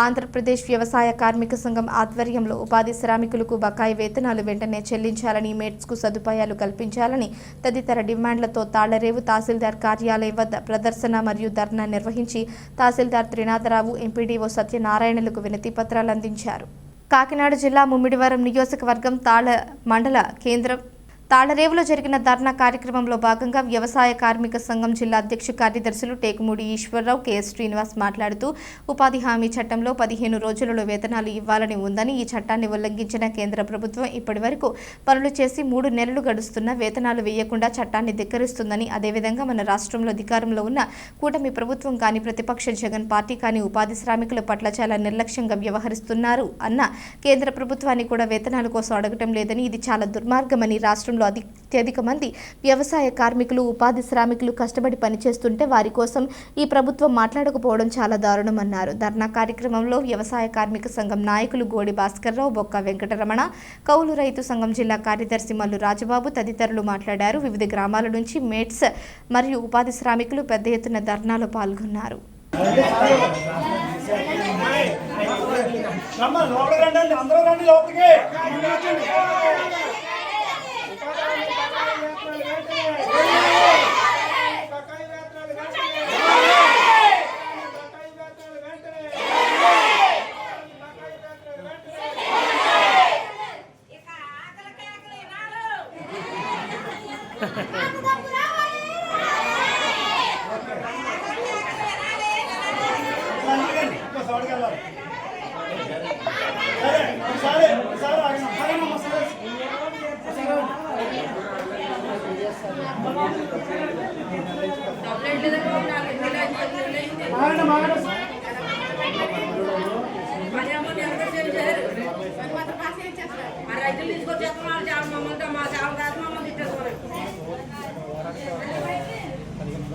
ఆంధ్రప్రదేశ్ వ్యవసాయ కార్మిక సంఘం ఆధ్వర్యంలో ఉపాధి శ్రామికులకు బకాయి వేతనాలు వెంటనే చెల్లించాలని మేట్స్కు సదుపాయాలు కల్పించాలని తదితర డిమాండ్లతో తాళ్ళరేవు తహసీల్దార్ కార్యాలయం వద్ద ప్రదర్శన మరియు ధర్నా నిర్వహించి తహసీల్దార్ త్రినాథరావు ఎంపీడీఓ సత్యనారాయణలకు వినతి పత్రాలు అందించారు. కాకినాడ జిల్లా ముమ్మిడివరం నియోజకవర్గం తాళ మండల కేంద్రం తాళరేవులో జరిగిన ధర్నా కార్యక్రమంలో భాగంగా వ్యవసాయ కార్మిక సంఘం జిల్లా అధ్యక్ష కార్యదర్శులు టేకుమూడి ఈశ్వరరావు కెఎస్ శ్రీనివాస్ మాట్లాడుతూ ఉపాధి హామీ చట్టంలో పదిహేను రోజులలో వేతనాలు ఇవ్వాలని ఉందని ఈ చట్టాన్ని ఉల్లంఘించిన కేంద్ర ప్రభుత్వం ఇప్పటి వరకు పనులు చేసి మూడు నెలలు గడుస్తున్న వేతనాలు వేయకుండా చట్టాన్ని ధిక్కరిస్తుందని అదేవిధంగా మన రాష్ట్రంలో అధికారంలో ఉన్న కూటమి ప్రభుత్వం కానీ ప్రతిపక్ష జగన్ పార్టీ కానీ ఉపాధి శ్రామికుల పట్ల చాలా నిర్లక్ష్యంగా వ్యవహరిస్తున్నారు అన్న కేంద్ర ప్రభుత్వాన్ని కూడా వేతనాల కోసం అడగటం లేదని ఇది చాలా దుర్మార్గమని రాష్ట్రంలో అధి- అత్యధిక మంది వ్యవసాయ కార్మికులు ఉపాధి శ్రామికులు కష్టపడి పనిచేస్తుంటే వారి కోసం ఈ ప్రభుత్వం మాట్లాడకపోవడం చాలా దారుణమన్నారు. ధర్నా కార్యక్రమంలో వ్యవసాయ కార్మిక సంఘం నాయకులు గోడి భాస్కర్రావు బొక్క వెంకటరమణ కౌలు రైతు సంఘం జిల్లా కార్యదర్శి మల్లు రాజబాబు తదితరులు మాట్లాడారు. వివిధ గ్రామాల నుంచి మేట్స్ మరియు ఉపాధి శ్రామికులు పెద్ద ఎత్తున ధర్నాలో పాల్గొన్నారు. అందరూ రండి లోపలికి. అందుకని ఇంకా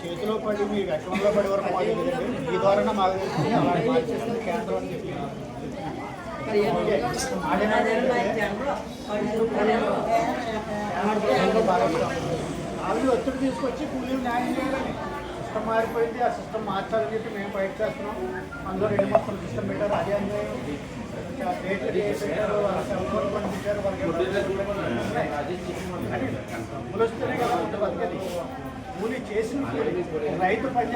చేతిలో పడి మీ అకౌంట్లో పడి వరకు ద్వారా మాకు తెలిసింది అలా మార్చేస్తుంది కేంద్రం అని చెప్పి ఒత్తిడి తీసుకొచ్చి కూలీలు న్యాయం చేయాలని సిస్టమ్ మారిపోయింది ఆ సిస్టమ్ మార్చాలని చెప్పి మేము బయట చేస్తున్నాం అందులో రెండు మొత్తం సిస్టమ్ పెట్టారు అదే అన్యాయం పెట్టారు వాళ్ళ. పంపించారు వాళ్ళకి కూలి చేసి చేసిన రైతు పని